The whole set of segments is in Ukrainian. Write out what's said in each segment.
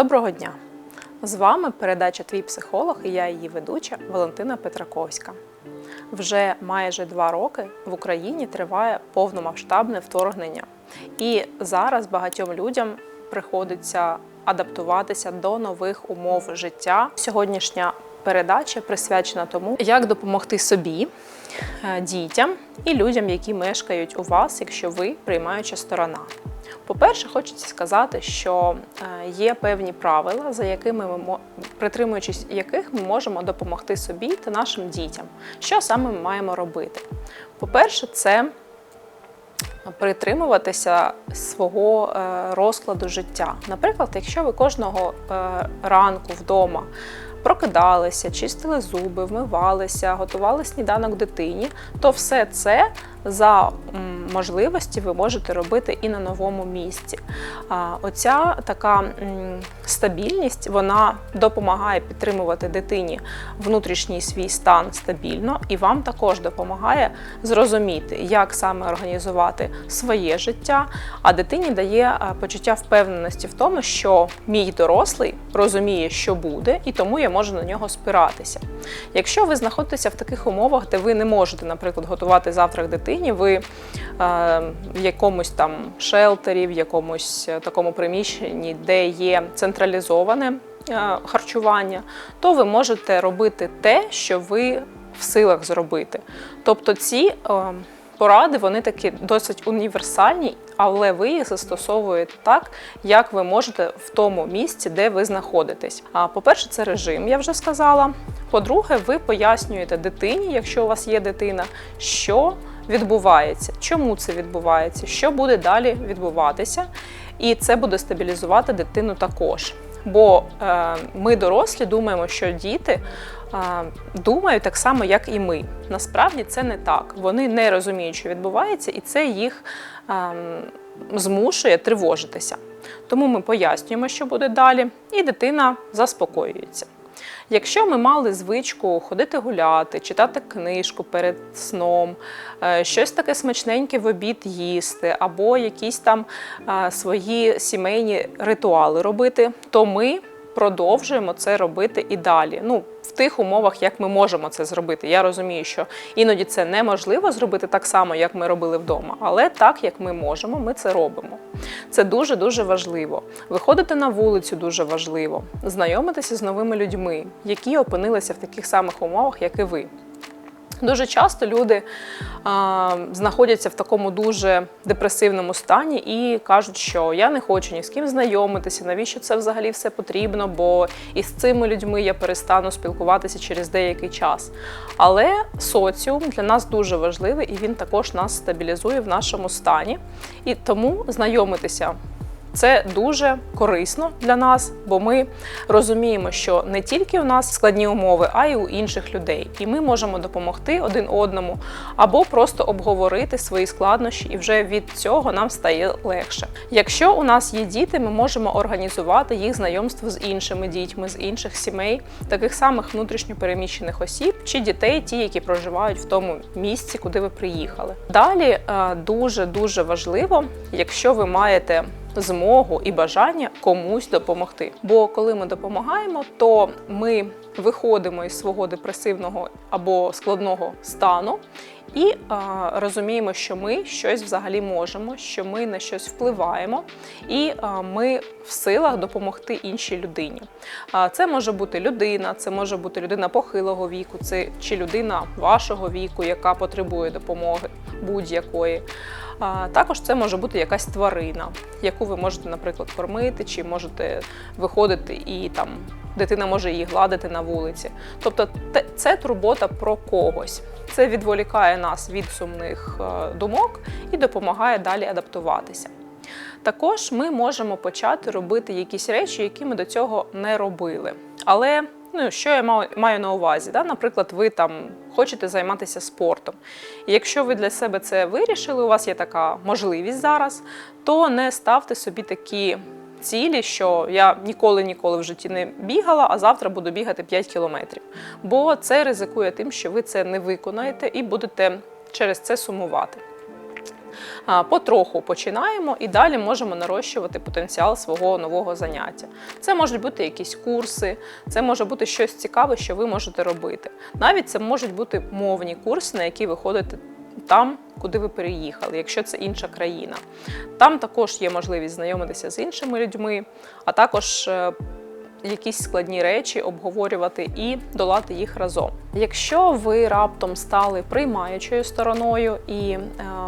Доброго дня! З вами передача Твій психолог і я її ведуча Валентина Петраковська. Вже майже два роки в Україні триває повномасштабне вторгнення, і зараз багатьом людям приходиться адаптуватися до нових умов життя. Сьогоднішня передача присвячена тому, як допомогти собі, е, дітям і людям, які мешкають у вас, якщо ви приймаюча сторона. По-перше, хочеться сказати, що е, є певні правила, за якими ми притримуючись яких ми можемо допомогти собі та нашим дітям. Що саме ми маємо робити? По-перше, це притримуватися свого е, розкладу життя. Наприклад, якщо ви кожного е, ранку вдома прокидалися, чистили зуби, вмивалися, готували сніданок дитині, то все це за можливості ви можете робити і на новому місці. Оця така стабільність вона допомагає підтримувати дитині внутрішній свій стан стабільно, і вам також допомагає зрозуміти, як саме організувати своє життя. А дитині дає почуття впевненості в тому, що мій дорослий розуміє, що буде, і тому я можу на нього спиратися. Якщо ви знаходитеся в таких умовах, де ви не можете, наприклад, готувати завтрак дитині, ви е, в якомусь там шелтері, в якомусь е, такому приміщенні, де є централізоване е, харчування, то ви можете робити те, що ви в силах зробити. Тобто ці е, поради вони такі досить універсальні, але ви їх застосовуєте так, як ви можете в тому місці, де ви знаходитесь. А по-перше, це режим, я вже сказала. По-друге, ви пояснюєте дитині, якщо у вас є дитина, що відбувається, чому це відбувається, що буде далі відбуватися, і це буде стабілізувати дитину також. Бо е, ми, дорослі, думаємо, що діти е, думають так само, як і ми. Насправді це не так. Вони не розуміють, що відбувається, і це їх е, змушує тривожитися. Тому ми пояснюємо, що буде далі, і дитина заспокоюється. Якщо ми мали звичку ходити гуляти, читати книжку перед сном, е, щось таке смачненьке в обід їсти, або якісь там е, свої сімейні ритуали робити, то ми продовжуємо це робити і далі. Ну, в тих умовах, як ми можемо це зробити. Я розумію, що іноді це неможливо зробити так само, як ми робили вдома, але так, як ми можемо, ми це робимо. Це дуже дуже важливо. Виходити на вулицю дуже важливо, знайомитися з новими людьми, які опинилися в таких самих умовах, як і ви. Дуже часто люди а, знаходяться в такому дуже депресивному стані і кажуть, що я не хочу ні з ким знайомитися, навіщо це взагалі все потрібно, бо із цими людьми я перестану спілкуватися через деякий час. Але соціум для нас дуже важливий і він також нас стабілізує в нашому стані. І тому знайомитися це дуже корисно для нас, бо ми розуміємо, що не тільки у нас складні умови, а й у інших людей. І ми можемо допомогти один одному або просто обговорити свої складнощі, і вже від цього нам стає легше. Якщо у нас є діти, ми можемо організувати їх знайомство з іншими дітьми, з інших сімей, таких самих внутрішньопереміщених осіб чи дітей, ті, які проживають в тому місці, куди ви приїхали. Далі дуже дуже важливо, якщо ви маєте змогу і бажання комусь допомогти. Бо коли ми допомагаємо, то ми виходимо із свого депресивного або складного стану. І а, розуміємо, що ми щось взагалі можемо, що ми на щось впливаємо, і а, ми в силах допомогти іншій людині. А, це може бути людина, це може бути людина похилого віку, це чи людина вашого віку, яка потребує допомоги будь-якої. Також це може бути якась тварина, яку ви можете, наприклад, кормити, чи можете виходити і там дитина може її гладити на вулиці. Тобто, це турбота про когось. Це відволікає нас від сумних е, думок і допомагає далі адаптуватися. Також ми можемо почати робити якісь речі, які ми до цього не робили. Але ну, що я маю на увазі? Да? Наприклад, ви там хочете займатися спортом. І якщо ви для себе це вирішили, у вас є така можливість зараз, то не ставте собі такі цілі, що я ніколи ніколи в житті не бігала, а завтра буду бігати 5 кілометрів. Бо це ризикує тим, що ви це не виконаєте і будете через це сумувати. потроху починаємо і далі можемо нарощувати потенціал свого нового заняття. Це можуть бути якісь курси, це може бути щось цікаве, що ви можете робити. Навіть це можуть бути мовні курси, на які ви ходите там, куди ви переїхали, якщо це інша країна. Там також є можливість знайомитися з іншими людьми, а також е, якісь складні речі обговорювати і долати їх разом. Якщо ви раптом стали приймаючою стороною і е,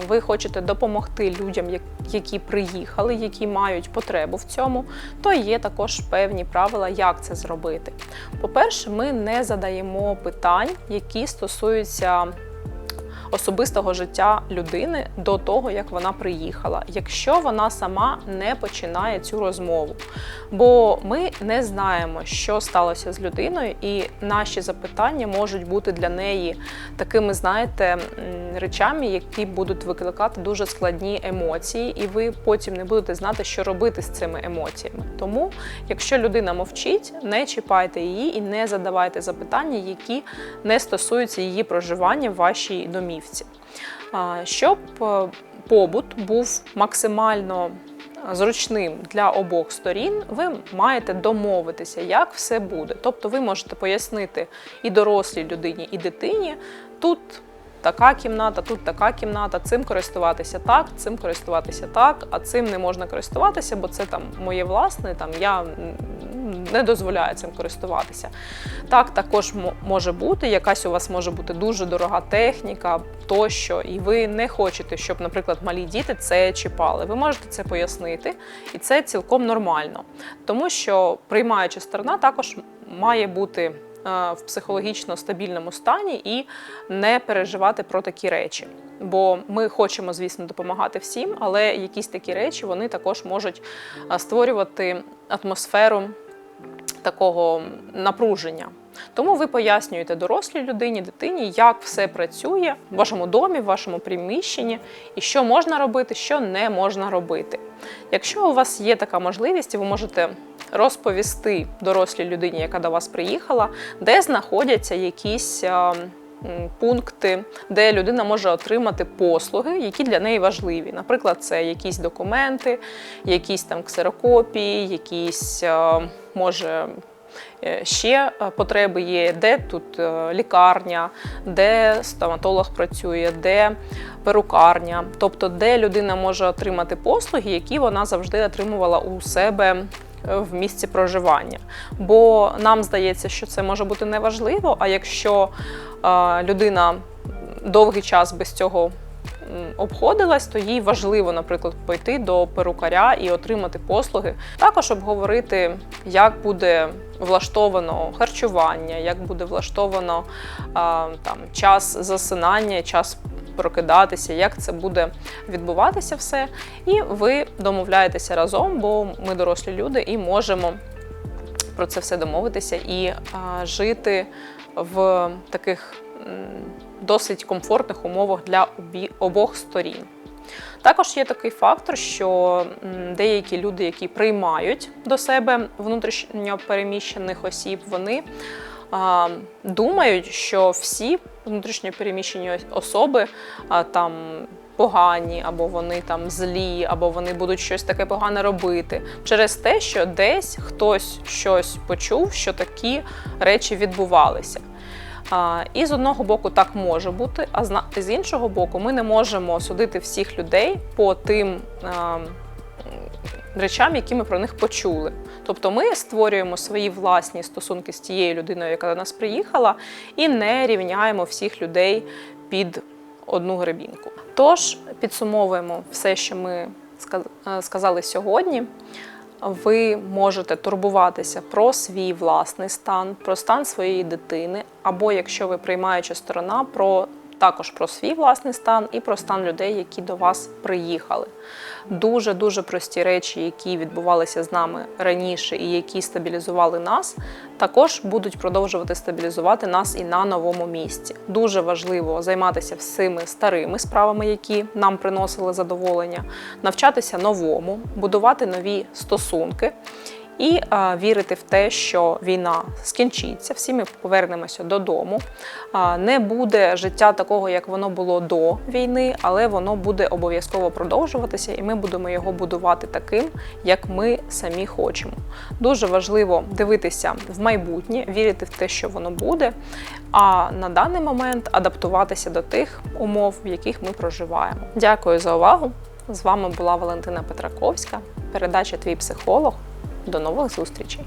ви хочете допомогти людям, які приїхали, які мають потребу в цьому, то є також певні правила, як це зробити. По-перше, ми не задаємо питань, які стосуються особистого життя людини до того, як вона приїхала, якщо вона сама не починає цю розмову. Бо ми не знаємо, що сталося з людиною, і наші запитання можуть бути для неї такими, знаєте, речами, які будуть викликати дуже складні емоції, і ви потім не будете знати, що робити з цими емоціями. Тому, якщо людина мовчить, не чіпайте її і не задавайте запитання, які не стосуються її проживання в вашій домівці. А, Щоб е, побут був максимально зручним для обох сторін, ви маєте домовитися, як все буде. Тобто ви можете пояснити і дорослій людині, і дитині тут. Така кімната, тут така кімната, цим користуватися так, цим користуватися так, а цим не можна користуватися, бо це там моє власне, там я не дозволяю цим користуватися. Так, також може бути, якась у вас може бути дуже дорога техніка тощо, і ви не хочете, щоб, наприклад, малі діти це чіпали. Ви можете це пояснити, і це цілком нормально, тому що приймаюча сторона також має бути е, в психологічно стабільному стані і не переживати про такі речі. Бо ми хочемо, звісно, допомагати всім, але якісь такі речі вони також можуть е, створювати атмосферу такого напруження. Тому ви пояснюєте дорослій людині, дитині, як все працює в вашому домі, в вашому приміщенні, і що можна робити, що не можна робити. Якщо у вас є така можливість, ви можете розповісти дорослій людині, яка до вас приїхала, де знаходяться якісь. Пункти, де людина може отримати послуги, які для неї важливі. Наприклад, це якісь документи, якісь там ксерокопії, якісь е, може Е, Ще е, потреби є, де тут лікарня, де стоматолог працює, де перукарня, тобто де людина може отримати послуги, які вона завжди отримувала у себе в місці проживання. Бо нам здається, що це може бути неважливо, а якщо е, людина довгий час без цього обходилась, то їй важливо, наприклад, пойти до перукаря і отримати послуги. Також обговорити, як буде влаштовано харчування, як буде влаштовано а, там час засинання, час прокидатися, як це буде відбуватися все. І ви домовляєтеся разом, бо ми дорослі люди і можемо про це все домовитися і а, жити в таких досить комфортних умовах для обох сторін. Також є такий фактор, що деякі люди, які приймають до себе внутрішньо переміщених осіб, вони думають, що всі внутрішньо переміщені особи там. Погані, або вони там злі, або вони будуть щось таке погане робити через те, що десь хтось щось почув, що такі речі відбувалися. А, І з одного боку так може бути, а з іншого боку, ми не можемо судити всіх людей по тим а, м, речам, які ми про них почули. Тобто ми створюємо свої власні стосунки з тією людиною, яка до нас приїхала, і не рівняємо всіх людей під одну гребінку. Тож підсумовуємо все, що ми е, сказали сьогодні ви можете турбуватися про свій власний стан, про стан своєї дитини, або якщо ви приймаюча сторона, про також про свій власний стан і про стан людей, які до вас приїхали. Дуже дуже прості речі, які відбувалися з нами раніше і які стабілізували нас, також будуть продовжувати стабілізувати нас і на новому місці. Дуже важливо займатися всіми старими справами, які нам приносили задоволення, навчатися новому, будувати нові стосунки. І а, вірити в те, що війна скінчиться, всі ми повернемося додому. А, не буде життя такого, як воно було до війни, але воно буде обов'язково продовжуватися, і ми будемо його будувати таким, як ми самі хочемо. Дуже важливо дивитися в майбутнє, вірити в те, що воно буде. А на даний момент адаптуватися до тих умов, в яких ми проживаємо. Дякую за увагу! З вами була Валентина Петраковська. Передача Твій психолог. До нових зустрічей!